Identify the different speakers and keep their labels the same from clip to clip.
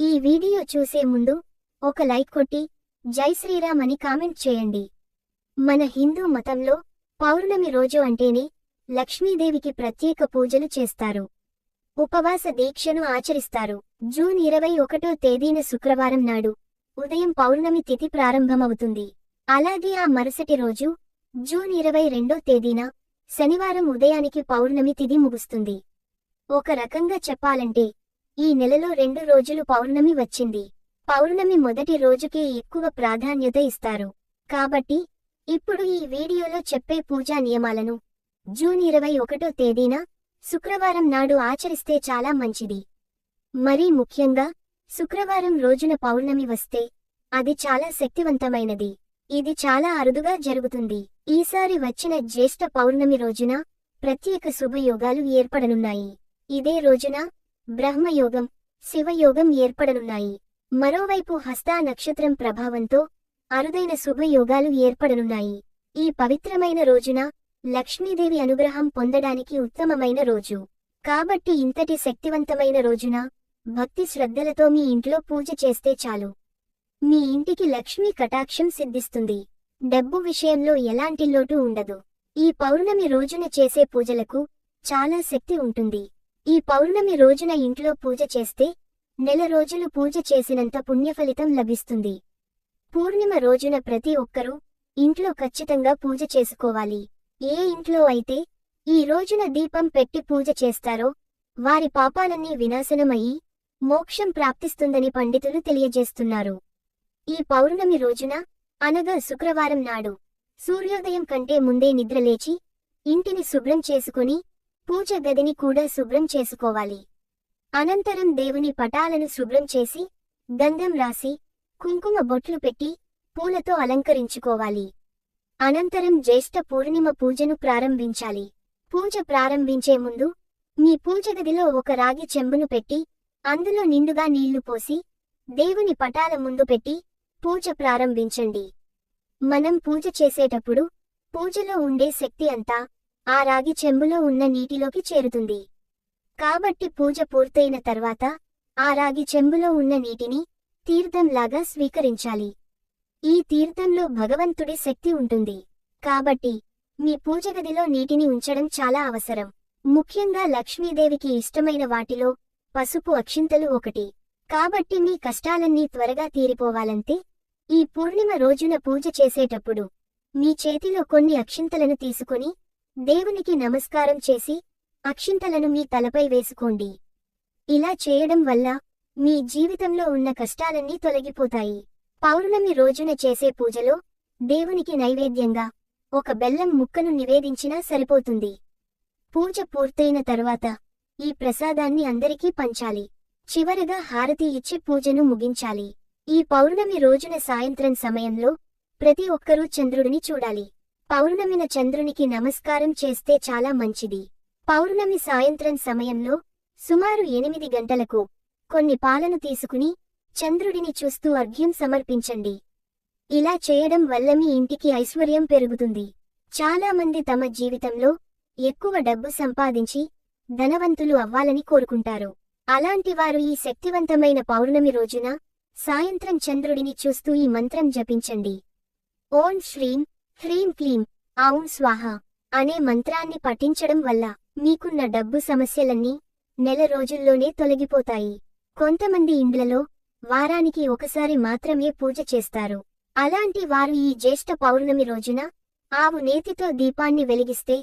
Speaker 1: ఈ వీడియో చూసే ముందు ఒక లైక్ కొట్టి జై శ్రీరామ్ అని కామెంట్ చేయండి. మన హిందూ మతంలో పౌర్ణమి రోజు అంటేనే లక్ష్మీదేవికి ప్రత్యేక పూజలు చేస్తారు. ఉపవాస దీక్షను ఆచరిస్తారు. జూన్ ఇరవై ఒకటో తేదీన శుక్రవారం నాడు ఉదయం పౌర్ణమి తిథి ప్రారంభమవుతుంది. అలాగే ఆ మరుసటి రోజు జూన్ ఇరవై రెండో తేదీన శనివారం ఉదయానికి పౌర్ణమి తిథి ముగుస్తుంది. ఒక రకంగా చెప్పాలంటే ఈ నెలలో రెండు రోజులు పౌర్ణమి వచ్చింది. పౌర్ణమి మొదటి రోజుకే ఎక్కువ ప్రాధాన్యత ఇస్తారు. కాబట్టి ఇప్పుడు ఈ వీడియోలో చెప్పే పూజా నియమాలను జూన్ ఇరవై ఒకటో తేదీన శుక్రవారం నాడు ఆచరిస్తే చాలా మంచిది. మరీ ముఖ్యంగా శుక్రవారం రోజున పౌర్ణమి వస్తే అది చాలా శక్తివంతమైనది. ఇది చాలా అరుదుగా జరుగుతుంది. ఈసారి వచ్చిన జ్యేష్ఠ పౌర్ణమి రోజున ప్రత్యేక శుభయోగాలు ఏర్పడనున్నాయి. ఇదే రోజున బ్రహ్మయోగం శివయోగం ఏర్పడనున్నాయి. మరోవైపు హస్తా నక్షత్రం ప్రభావంతో అరుదైన శుభయోగాలు ఏర్పడనున్నాయి. ఈ పవిత్రమైన రోజున లక్ష్మీదేవి అనుగ్రహం పొందడానికి ఉత్తమమైన రోజు. కాబట్టి ఇంతటి శక్తివంతమైన రోజున భక్తి శ్రద్ధలతో మీ ఇంట్లో పూజ చేస్తే చాలు. మీ ఇంటికి లక్ష్మీ కటాక్షం సిద్ధిస్తుంది. డబ్బు విషయంలో ఎలాంటి లోటు ఉండదు. ఈ పౌర్ణమి రోజున చేసే పూజలకు చాలా శక్తి ఉంటుంది. ఈ పౌర్ణమి రోజున ఇంట్లో పూజ చేస్తే నెల రోజులు పూజ చేసినంత పుణ్యఫలితం లభిస్తుంది. పూర్ణిమ రోజున ప్రతి ఒక్కరూ ఇంట్లో ఖచ్చితంగా పూజ చేసుకోవాలి. ఏ ఇంట్లో అయితే ఈ రోజున దీపం పెట్టి పూజ చేస్తారో వారి పాపాలన్నీ వినాశనమయ్యి మోక్షం ప్రాప్తిస్తుందని పండితులు తెలియజేస్తున్నారు. ఈ పౌర్ణమి రోజున అనగా శుక్రవారం నాడు సూర్యోదయం కంటే ముందే నిద్రలేచి ఇంటిని శుభ్రం చేసుకుని పూజ గదిని కూడా శుభ్రం చేసుకోవాలి. అనంతరం దేవుని పటాలను శుభ్రం చేసి గంధం రాసి కుంకుమ బొట్లు పెట్టి పూలతో అలంకరించుకోవాలి. అనంతరం జ్యేష్ఠ పూర్ణిమ పూజను ప్రారంభించాలి. పూజ ప్రారంభించే ముందు మీ పూజ గదిలో ఒక రాగి చెంబును పెట్టి అందులో నిండుగా నీళ్ళు పోసి దేవుని పటాల ముందు పెట్టి పూజ ప్రారంభించండి. మనం పూజ చేసేటప్పుడు పూజలో ఉండే శక్తి అంతా ఆ రాగి చెంబులో ఉన్న నీటిలోకి చేరుతుంది. కాబట్టి పూజ పూర్తయిన తర్వాత ఆ రాగి చెంబులో ఉన్న నీటిని తీర్థంలాగా స్వీకరించాలి. ఈ తీర్థంలో భగవంతుడి శక్తి ఉంటుంది. కాబట్టి మీ పూజగదిలో నీటిని ఉంచడం చాలా అవసరం. ముఖ్యంగా లక్ష్మీదేవికి ఇష్టమైన వాటిలో పసుపు అక్షింతలు ఒకటి. కాబట్టి మీ కష్టాలన్నీ త్వరగా తీరిపోవాలంటే ఈ పూర్ణిమ రోజున పూజ చేసేటప్పుడు మీ చేతిలో కొన్ని అక్షింతలను తీసుకుని దేవునికి నమస్కారం చేసి అక్షింతలను మీ తలపై వేసుకోండి. ఇలా చేయడం వల్ల మీ జీవితంలో ఉన్న కష్టాలన్నీ తొలగిపోతాయి. పౌర్ణమి రోజున చేసే పూజలో దేవునికి నైవేద్యంగా ఒక బెల్లం ముక్కను నివేదించినా సరిపోతుంది. పూజ పూర్తయిన తరువాత ఈ ప్రసాదాన్ని అందరికీ పంచాలి. చివరగా హారతి ఇచ్చి పూజను ముగించాలి. ఈ పౌర్ణమి రోజున సాయంత్రం సమయంలో ప్రతి ఒక్కరూ చంద్రుడిని చూడాలి. పౌర్ణమిన చంద్రునికి నమస్కారం చేస్తే చాలా మంచిది. పౌర్ణమి సాయంత్రం సమయంలో సుమారు ఎనిమిది గంటలకు కొన్ని పాలను తీసుకుని చంద్రుడిని చూస్తూ అర్ఘ్యం సమర్పించండి. ఇలా చేయడం వల్ల మీ ఇంటికి ఐశ్వర్యం పెరుగుతుంది. చాలా మంది తమ జీవితంలో ఎక్కువ డబ్బు సంపాదించి ధనవంతులు అవ్వాలని కోరుకుంటారు. అలాంటి వారు ఈ శక్తివంతమైన పౌర్ణమి రోజున సాయంత్రం చంద్రుడిని చూస్తూ ఈ మంత్రం జపించండి. ఓం శ్రీం హ్రీం క్లీం ఔం స్వాహ అనే మంత్రాన్ని పఠించడం వల్ల మీకున్న డబ్బు సమస్యలన్నీ నెల రోజుల్లోనే తొలగిపోతాయి. కొంతమంది ఇండ్లలో వారానికి ఒకసారి మాత్రమే పూజ చేస్తారు. అలాంటి వారు ఈ జ్యేష్ఠ పౌర్ణమి రోజున ఆవు నేతితో దీపాన్ని వెలిగిస్తే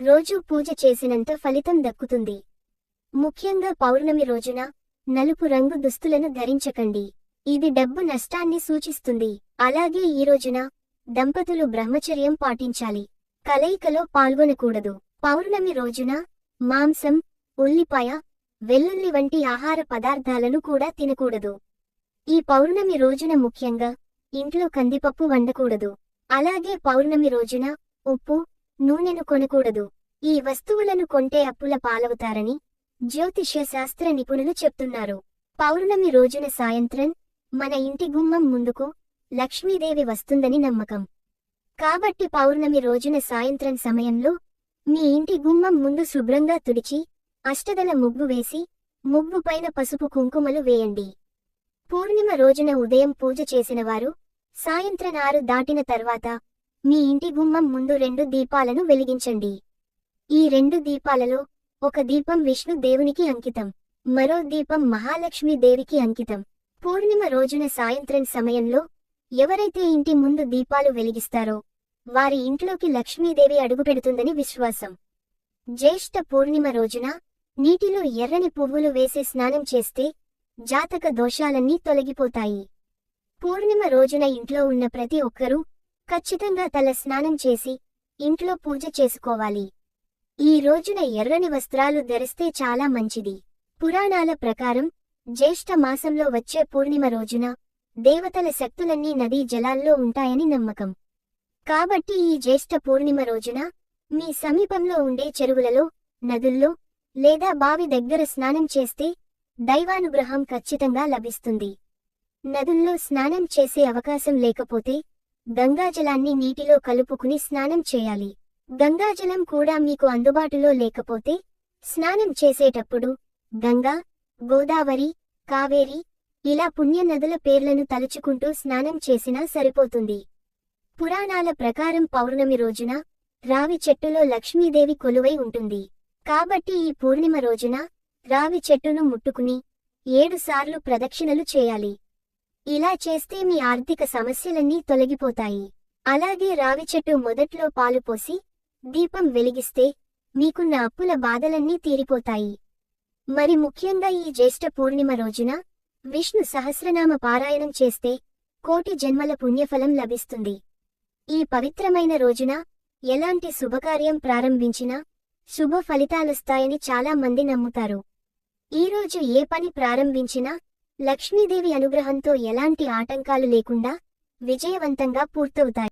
Speaker 1: రోజూ పూజ చేసినంత ఫలితం దక్కుతుంది. ముఖ్యంగా పౌర్ణమి రోజున నలుపు రంగు దుస్తులను ధరించకండి. ఇది డబ్బు నష్టాన్ని సూచిస్తుంది. అలాగే ఈ రోజున దంపతులు బ్రహ్మచర్యం పాటించాలి. కలయికలో పాల్గొనకూడదు. పౌర్ణమి రోజున మాంసం ఉల్లిపాయ వెల్లుల్లి వంటి ఆహార పదార్థాలను కూడా తినకూడదు. ఈ పౌర్ణమి రోజున ముఖ్యంగా ఇంట్లో కందిపప్పు వండకూడదు. అలాగే పౌర్ణమి రోజున ఉప్పు నూనెను కొనకూడదు. ఈ వస్తువులను కొంటే అప్పుల పాలవుతారని జ్యోతిష్య శాస్త్ర నిపుణులు చెప్తున్నారు. పౌర్ణమి రోజున సాయంత్రం మన ఇంటి గుమ్మం ముందుకు లక్ష్మీదేవి వస్తుందని నమ్మకం. కాబట్టి పౌర్ణమి రోజున సాయంత్రం సమయంలో మీ ఇంటి గుమ్మం ముందు శుభ్రంగా తుడిచి అష్టదల ముగ్గు వేసి ముగ్గుపైన పసుపు కుంకుమలు వేయండి. పూర్ణిమ రోజున ఉదయం పూజ చేసినవారు సాయంత్రం ఆరు దాటిన తర్వాత మీ ఇంటి గుమ్మం ముందు రెండు దీపాలను వెలిగించండి. ఈ రెండు దీపాలలో ఒక దీపం విష్ణు దేవునికి అంకితం మరో దీపం మహాలక్ష్మి దేవికి అంకితం. పూర్ణిమ రోజున సాయంత్రం సమయంలో ఎవరైతే ఇంటి ముందు దీపాలు వెలిగిస్తారో వారి ఇంట్లోకి లక్ష్మీదేవి అడుగుపెడుతుందని విశ్వాసం. జ్యేష్ఠ పూర్ణిమ రోజున నీటిలో ఎర్రని పువ్వులు వేసి స్నానం చేస్తే జాతక దోషాలన్నీ తొలగిపోతాయి. పూర్ణిమ రోజున ఇంట్లో ఉన్న ప్రతి ఒక్కరూ ఖచ్చితంగా తల స్నానం చేసి ఇంట్లో పూజ చేసుకోవాలి. ఈ రోజున ఎర్రని వస్త్రాలు ధరిస్తే చాలా మంచిది. పురాణాల ప్రకారం జ్యేష్ఠ మాసంలో వచ్చే పూర్ణిమ రోజున దేవతల శక్తులన్నీ నదీ జలాల్లో ఉంటాయని నమ్మకం. కాబట్టి ఈ జ్యేష్ఠ పూర్ణిమ రోజున మీ సమీపంలో ఉండే చెరువులలో నదుల్లో లేదా బావి దగ్గర స్నానం చేస్తే దైవానుగ్రహం ఖచ్చితంగా లభిస్తుంది. నదుల్లో స్నానం చేసే అవకాశం లేకపోతే గంగాజలాన్ని నీటిలో కలుపుకుని స్నానం చేయాలి. గంగాజలం కూడా మీకు అందుబాటులో లేకపోతే స్నానం చేసేటప్పుడు గంగా గోదావరి కావేరి ఇలా పుణ్య నదుల పేర్లను తలుచుకుంటూ స్నానం చేసినా సరిపోతుంది. పురాణాల ప్రకారం పౌర్ణమి రోజున రావి చెట్టులో లక్ష్మీదేవి కొలువై ఉంటుంది. కాబట్టి ఈ పూర్ణిమ రోజున రావి చెట్టును ముట్టుకుని ఏడుసార్లు ప్రదక్షిణలు చేయాలి. ఇలా చేస్తే మీ ఆర్థిక సమస్యలన్నీ తొలగిపోతాయి. అలాగే రావి చెట్టు మొదట్లో పాలు పోసి దీపం వెలిగిస్తే మీకున్న అప్పుల బాధలన్నీ తీరిపోతాయి. మరి ముఖ్యంగా ఈ జ్యేష్ఠ పూర్ణిమ రోజున విష్ణు సహస్రనామ పారాయణం చేస్తే కోటి జన్మల పుణ్యఫలం లభిస్తుంది. ఈ పవిత్రమైన రోజున ఎలాంటి శుభకార్యం ప్రారంభించినా శుభ ఫలితాలొస్తాయని చాలా మంది నమ్ముతారు. ఈరోజు ఏ పని ప్రారంభించినా లక్ష్మీదేవి అనుగ్రహంతో ఎలాంటి ఆటంకాలు లేకుండా విజయవంతంగా పూర్తవుతాయి.